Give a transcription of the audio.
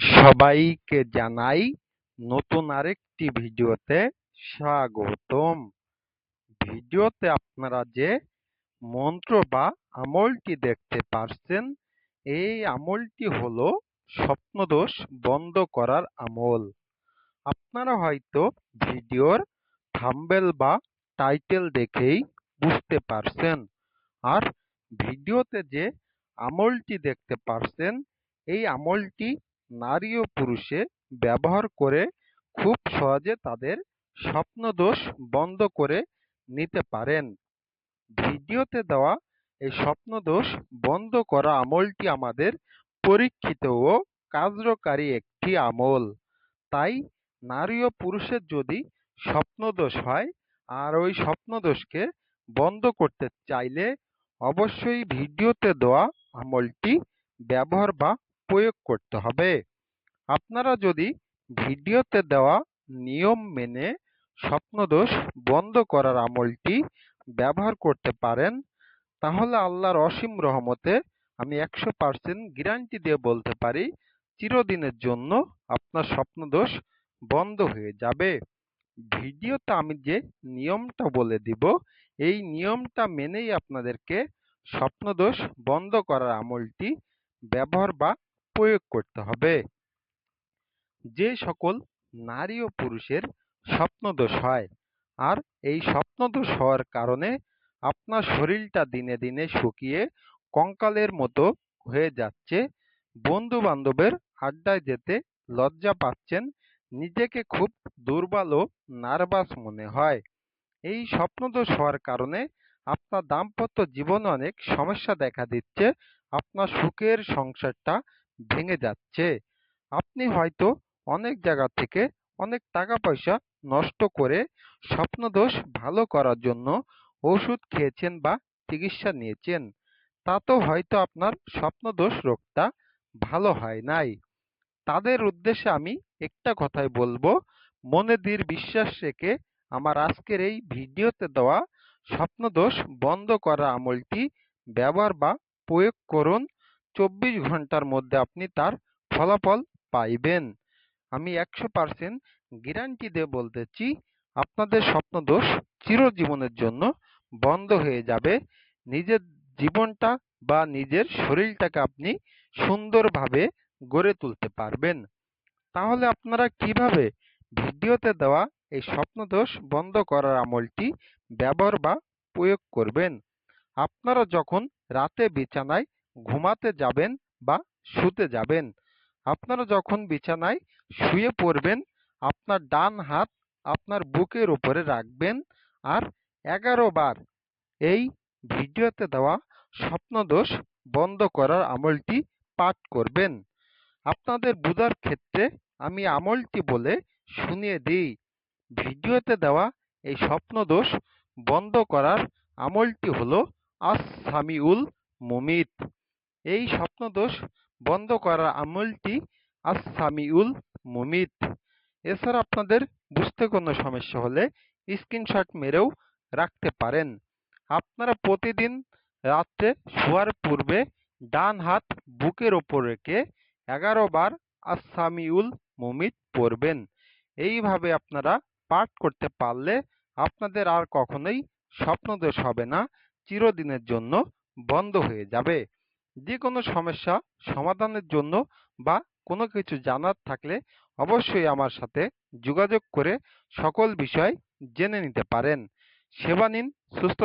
সবাইকে জানাই নতুন আরেকটি ভিডিওতে স্বাগতম। ভিডিওতে আপনারা যে মন্ত্র বা আমলটি দেখতে পারছেন, এই আমলটি হলো স্বপ্নদোষ বন্ধ করার আমল। আপনারা হয়তো ভিডিওর থাম্বেল বা টাইটেল দেখেই বুঝতে পারছেন। আর ভিডিওতে যে আমলটি দেখতে পারছেন, এই আমলটি নারী ও পুরুষে ব্যবহার করে খুব সহজে তাদের স্বপ্নদোষ বন্ধ করে নিতে পারেন। ভিডিওতে দেওয়া এই স্বপ্নদোষ বন্ধ করা আমলটি আমাদের পরীক্ষিত ও কার্যকারী একটি আমল। তাই নারী ও পুরুষের যদি স্বপ্নদোষ হয়, আর ওই স্বপ্নদোষকে বন্ধ করতে চাইলে অবশ্যই ভিডিওতে দেওয়া আমলটি ব্যবহার বা প্রয়োগ করতে হবে। আপনারা যদি ভিডিওতে দেওয়া নিয়ম মেনে স্বপ্নদোষ বন্ধ করার আমলটি ব্যবহার করতে পারেন, তাহলে আল্লাহর অসীম রহমতে আমি একশো পার্সেন্ট গ্যারান্টি দিয়ে বলতে পারি, চিরদিনের জন্য আপনার স্বপ্নদোষ বন্ধ হয়ে যাবে। ভিডিওতে আমি যে নিয়মটা বলে দিব, এই নিয়মটা মেনেই আপনাদেরকে স্বপ্নদোষ বন্ধ করার আমলটি ব্যবহার বা প্রয়োগ করতে হবে। যে সকল নারী ও পুরুষের স্বপ্নদোষ হয় আর এই স্বপ্নদোষ হওয়ার কারণে আপনার শরীরটা দিনে দিনে শুকিয়ে কঙ্কালের মতো হয়ে যাচ্ছে। বন্ধু বান্ধবের আড্ডায় যেতে লজ্জা পাচ্ছেন, নিজেকে খুব দুর্বল ও নার্ভাস মনে হয়। এই স্বপ্নদোষ হওয়ার কারণে আপনার দাম্পত্য জীবনে অনেক সমস্যা দেখা দিচ্ছে, আপনার সুখের সংসারটা ভেঙে যাচ্ছে। আপনি হয়তো অনেক জায়গা থেকে অনেক টাকা পয়সা নষ্ট করে স্বপ্নদোষ ভালো করার জন্য ওষুধ খেয়েছেন বা চিকিৎসা নিয়েছেন। তাতেও হয়তো আপনার স্বপ্নদোষ রোগটা ভালো হয় নাই। তাদের উদ্দেশ্যে আমি একটা কথাই বলব। মনে দৃঢ় বিশ্বাস রেখে আমার আজকের এই ভিডিওতে দেওয়া স্বপ্নদোষ বন্ধ করা আমলটি ব্যবহার বা প্রয়োগ করুন। চব্বিশ ঘণ্টার মধ্যে আপনি তার ফলাফল পাইবেন। আমি একশো পার্সেন্ট গ্যারান্টি দিয়ে বলতেছি আপনাদের স্বপ্নদোষ চিরজীবনের জন্য বন্ধ হয়ে যাবে। নিজের জীবনটা বা নিজের শরীরটাকে আপনি সুন্দরভাবে গড়ে তুলতে পারবেন। তাহলে আপনারা কীভাবে ভিডিওতে দেওয়া এই স্বপ্নদোষ বন্ধ করার আমলটি ব্যবহার বা প্রয়োগ করবেন? আপনারা যখন রাতে বিছানায় ঘুমাতে যাবেন বা শুতে যাবেন আপনারা যখন বিছানায় শুয়ে পড়বেন, আপনার ডান হাত আপনার বুকের উপরে রাখবেন আর এগারো বার এই ভিডিওতে দেওয়া স্বপ্নদোষ বন্ধ করার আমলটি পাঠ করবেন। আপনাদের বোঝার ক্ষেত্রে আমি আমলটি বলে শুনিয়ে দিই। ভিডিওতে দেওয়া এই স্বপ্নদোষ বন্ধ করার আমলটি হলো আস সামিউল মুমিত। এই স্বপ্নদোষ বন্ধ করার আমলটি আস সামিউল মুমিত এছাড়া আপনাদের বুঝতে কোনো সমস্যা হলে স্ক্রিনশট মেরেও রাখতে পারেন। আপনারা প্রতিদিন রাত্রে শোয়ার পূর্বে ডান হাত বুকের ওপর রেখে এগারো বার আসামিউল মুমিত পড়বেন। এইভাবে আপনারা পাঠ করতে পারলে আপনাদের আর কখনোই স্বপ্নদোষ হবে না, চিরদিনের জন্য বন্ধ হয়ে যাবে। যে কোনো সমস্যা সমাধানের জন্য বা কোনো কিছু জানার থাকলে অবশ্যই আমার সাথে যোগাযোগ করে সকল বিষয় জেনে নিতে পারেন। সেবা নিন, সুস্থ